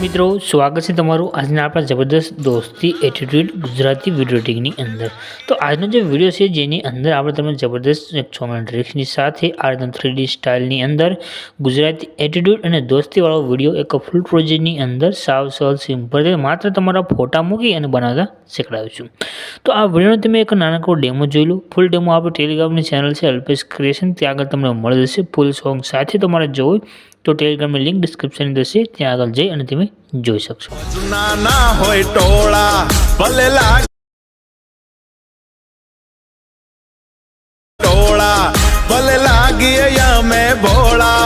મિત્રો, સ્વાગત છે તમારું આજના આપણા જબરદસ્ત દોસ્તી એટીટ્યુડ ગુજરાતી વીડિયો ટીકની અંદર. તો આજનો જે વીડિયો છે, જેની અંદર આપણે તમને જબરદસ્ત એક છ મિનિટ રીલ્સની સાથે આ રીતના થ્રીડી સ્ટાઇલની અંદર ગુજરાતી એટીટ્યુડ અને દોસ્તીવાળો વીડિયો એક ફૂલ પ્રોજેક્ટની અંદર સાવ સહજ સિમ્પલ માત્ર તમારા ફોટા મૂકી અને બનાવતા શીખડાવું છું તો આ વિડીયોનો તમે એક નાનકડો ડેમો જોઈ લો ફૂલ ડેમો આપણે ટેલિગ્રામની ચેનલ છે અલ્પેશ ક્રિએશન ત્યાં આગળ તમને મળી જશે ફૂલ સોંગ સાથે તમારે જોવું તો ટેલિગ્રામની લિંક ડિસ્ક્રિપ્શન દશે ત્યાં આગળ જઈ અને તમે જોઈ શકશો। જૂના ના હોય ટોળા, ભલે લાગ ટોળા, ભલે લાગીએ અમે ભોળા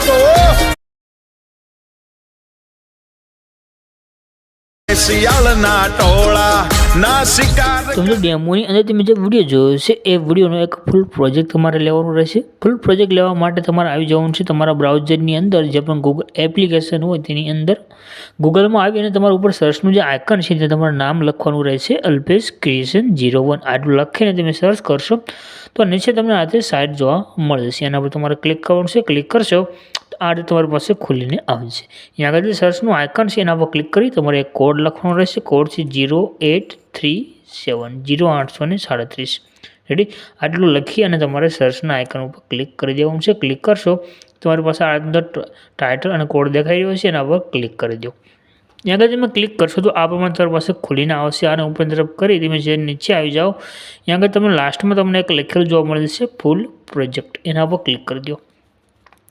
ભોળા નો શિયાળના ટોળા ડેમોની અંદર તમે જે વીડિયો જોયો છે, એ વિડીયોનો એક ફૂલ પ્રોજેક્ટ તમારે લેવાનો રહેશે. ફૂલ પ્રોજેક્ટ લેવા માટે તમારે આવી જવાનું છે તમારા બ્રાઉઝરની અંદર, જે પણ ગૂગલ એપ્લિકેશન હોય તેની અંદર. ગૂગલમાં આવી અને તમારા ઉપર સર્ચનું જે આઇકન છે તે તમારું નામ લખવાનું રહેશે, અલ્પેશ ક્રિએશન જીરો વન આટલું લખીને તમે સર્ચ કરશો, તો નીચે તમને આજે સાઇટ જોવા મળશે એના પર તમારે ક્લિક કરવાનું છે. ક્લિક કરશો આ રીતે તમારી પાસે ખુલીને આવશે અહીંયા આગળ જે સર્ચનું આઇકન છે, એના પર ક્લિક કરી તમારે એક કોડ લખવાનો રહેશે. કોડ છે zero eight three seven zero આઠસો ને સાડત્રીસ રેડી આટલું લખી અને તમારે સર્ચના આઇકન ઉપર ક્લિક કરી દેવાનું છે. ક્લિક કરશો, તમારી પાસે આ અંદર ટાઇટલ અને કોડ દેખાઈ રહ્યો છે, એના પર ક્લિક કરી દો. ત્યાં આગળ તમે ક્લિક કરશો તો આ પ્રમાણે તમારી પાસે ખુલીને આવશે. અને ઉપર તરફ કરી તમે જે નીચે આવી જાઓ. ત્યાં આગળ તમે લાસ્ટમાં તમને એક લખેલું જોવા મળે છે ફૂલ પ્રોજેક્ટ એના પર ક્લિક કરી દો.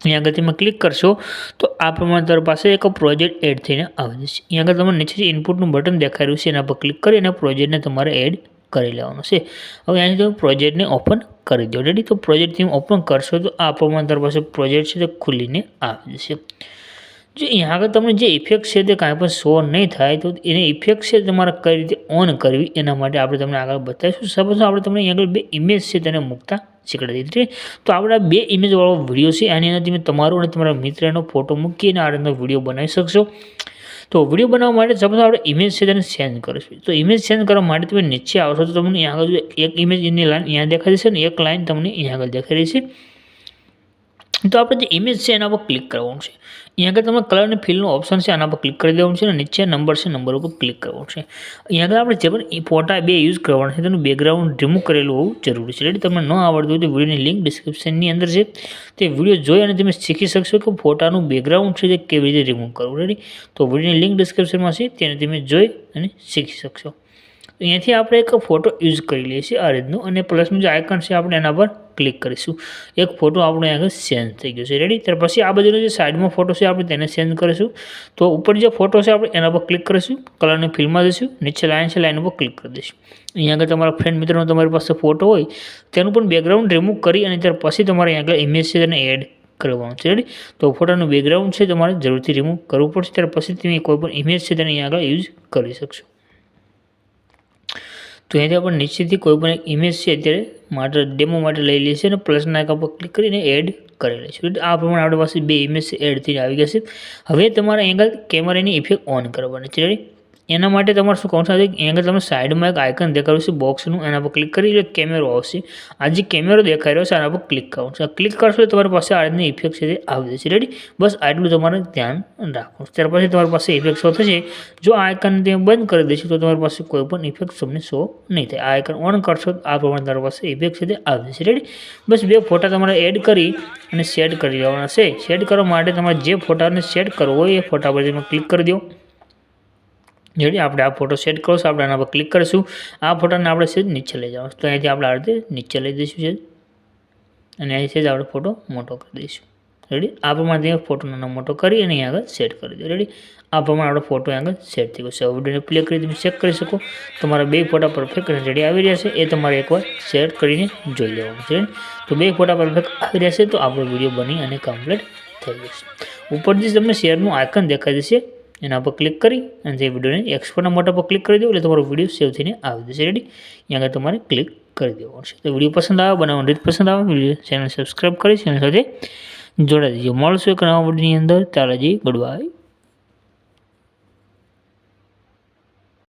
અહીંયા આગળ તમે ક્લિક કરશો, તો આ પ્રમાણે તમારી પાસે એક પ્રોજેક્ટ એડ થઈને આવી જશે. અહીંયા આગળ તમને નીચે ઇનપુટનું બટન દેખાઈ રહ્યું છે, એના પર ક્લિક કરી અને પ્રોજેક્ટને તમારે એડ કરી લેવાનું છે. હવે અહીંથી તમે પ્રોજેક્ટને ઓપન કરી દો. રેડી તો પ્રોજેક્ટ તમે ઓપન કરશો, તો આ પ્રમાણે તમારી પાસે પ્રોજેક્ટ છે, તે ખુલીને આવી જશે. જો અહીંયા આગળ તમને જે ઇફેક્ટ છે તે કાંઈ પણ શો નહીં થાય, તો એને ઇફેક્ટ છે તમારે કઈ રીતે ઓન કરવી, એના માટે આપણે તમને આગળ બતાવીશું. સપોઝ આપણે તમને અહીંયા આગળ બે ઇમેજ છે તેને મૂકતા શીખવાડી દીધી તો આપણા બે ઇમેજવાળો વીડિયો છે એની અંદર તમે તમારો અને તમારા મિત્રનો ફોટો મૂકીને આ રીતનો વીડિયો બનાવી શકશો. તો વીડિયો બનાવવા માટે સપોઝ આપણે ઇમેજ છે તેને ચેન્જ કરીશું. તો ઇમેજ ચેન્જ કરવા માટે તમે નીચે આવશો, તો તમને અહીંયા આગળ એક ઇમેજ એની લાઈન અહીંયા દેખાય છે ને, એક લાઈન તમને અહીંયા આગળ દેખાઈ રહી છે. તો આપણે જે ઇમેજ છે એના પર ક્લિક કરવાનું છે. અહીંયા આગળ તમારે કલર અને ફિલનો ઓપ્શન છે, આના પર ક્લિક કરી દેવાનું છે અને નીચે નંબર છે નંબર ઉપર ક્લિક કરવાનું છે. અહીંયા આગળ આપણે જે પણ ફોટા બે યુઝ કરવાના છે, તેનું બેકગ્રાઉન્ડ રિમૂવ કરેલું હોવું જરૂરી છે. એટલે તમને ન આવડતું હોય તો વિડીયોની લિંક ડિસ્ક્રિપ્શનની અંદર છે. તે વીડિયો જોઈ અને તમે શીખી શકશો કે ફોટાનું બેકગ્રાઉન્ડ છે તે કેવી રીતે રિમૂવ કરવું. રેડી તો વિડીયોની લિંક ડિસ્ક્રિપ્શનમાં છે, તેને તમે જોઈ અને શીખી શકશો. અહીંયાથી આપણે એક ફોટો યુઝ કરી લઈએ છીએ આ રીતનું અને પ્લસનું જે આઇકન છે આપણે એના પર ક્લિક કરીશું. એક ફોટો આપણો આગળ ચેન્જ થઈ ગયો છે. રેડી ત્યાર પછી આ બાજુનો જે સાઈડમાં ફોટો છે, આપણે તેને ચેન્જ કરીશું. તો ઉપર જે ફોટો છે, આપણે એના પર ક્લિક કરીશું. કલરની ફિલ્મમાં જઈશું. નીચે લાઈન છે લાઈન ઉપર ક્લિક કરી દઈશું. અહીંયા આગળ તમારા ફ્રેન્ડ મિત્રનો તમારી પાસે ફોટો હોય, તેનું પણ બેકગ્રાઉન્ડ રિમૂવ કરી અને ત્યાર પછી તમારે અહીંયા આગળ ઇમેજ છે તેને એડ કરવાનું છે. રેડી તો ફોટાનું બેકગ્રાઉન્ડ છે, તમારે જરૂરથી રિમૂવ કરવું પડશે. ત્યાર પછી તમે કોઈ પણ ઇમેજ છે, તેને અહીંયા આગળ યુઝ કરી શકશો. તો અહીંથી આપણે નીચેથી કોઈ પણ એક ઇમેજ છે અત્યારે માટે ડેમો માટે લઈ લઈએ છીએ અને પ્લસના આઇકન પર ક્લિક કરીને એડ કરી લઈશું આ પ્રમાણે આપણી પાસે બે ઇમેજ એડ થઈને આવી જશે હવે તમારે એંગલ કેમેરાની ઇફેક્ટ ઓન કરવાની છે. એના માટે તમારે શું કહું છું? અહીં આગળ તમને સાઈડમાં એક આઇકન દેખાડ્યું છે બોક્સનું એના પર ક્લિક કરી એટલે કેમેરો આવશે. આ જે કેમેરો દેખાઈ રહ્યો છે, આના પર ક્લિક કરવાનું છે. ક્લિક કરશો તો તમારી પાસે આ રીતની ઇફેક્ટ છે તે આવી જશે. રેડી બસ આટલું તમારે ધ્યાન રાખવું ત્યાર પછી તમારી પાસે ઇફેક્ટ શો થશે. જો આ આઇકન તમે બંધ કરી દેશો તો તમારી પાસે કોઈ પણ ઇફેક્ટ તમને શો નહીં થાય. આ આઇકન ઓન કરશો આ પ્રમાણે તમારી પાસે ઇફેક્ટ છે તે આવી જશે. રેડી બસ બે ફોટા તમારે એડ કરી અને સેટ કરી દેવાના છે. સેટ કરવા માટે તમારે જે ફોટાને સેટ કરવો હોય એ ફોટા પર તમે ક્લિક કરી દો. જેથી આપણે આ ફોટો સેટ કરો આપણે આના પર ક્લિક કરીશું. આ ફોટાને આપણે સીધ નીચે લઈ જવાનું. તો અહીંયાથી આપણે આ રીતે નીચે લઈ દઈશું છે અને અહીંથી જ આપણે ફોટો મોટો કરી દઈશું. રેડી આ પ્રમાણે ફોટો નાનો મોટો કરી અને અહીં આગળ સેટ કરી દો. રેડી આ પ્રમાણે આપણો ફોટો આગળ સેટ થઈ ગયો. છે વિડીયોને પ્લે કરી તમે ચેક કરી શકો. તમારા બે ફોટા પરફેક્ટ રેડી આવી રહ્યા છે. એ તમારે એકવાર સેટ કરીને જોઈ લેવાનું છે. તો બે ફોટા પરફેક્ટ આવી રહ્યા છે. તો આપણો વીડિયો બની અને કમ્પ્લીટ થઈ જશે. ઉપરથી તમને શેરનું આઇકન દેખાઈ જશે. એના પર ક્લિક કરી અને તે વિડીયોને એક્સપોર્ટના મોટા પર ક્લિક કરી દો એટલે તમારો વીડિયો સેવ થઈને આવી જશે. રેડી અહીંયા આગળ તમારે ક્લિક કરી દેવાનું છે. તો વીડિયો પસંદ આવે, બનાવવાનું રીત પસંદ આવે વીડિયો ચેનલ સબસ્ક્રાઈબ કરી ચેનલ સાથે જોડાઈ દેજો મળશું એક નવા વિડીયોની અંદર. તારાજી ગુડ બાય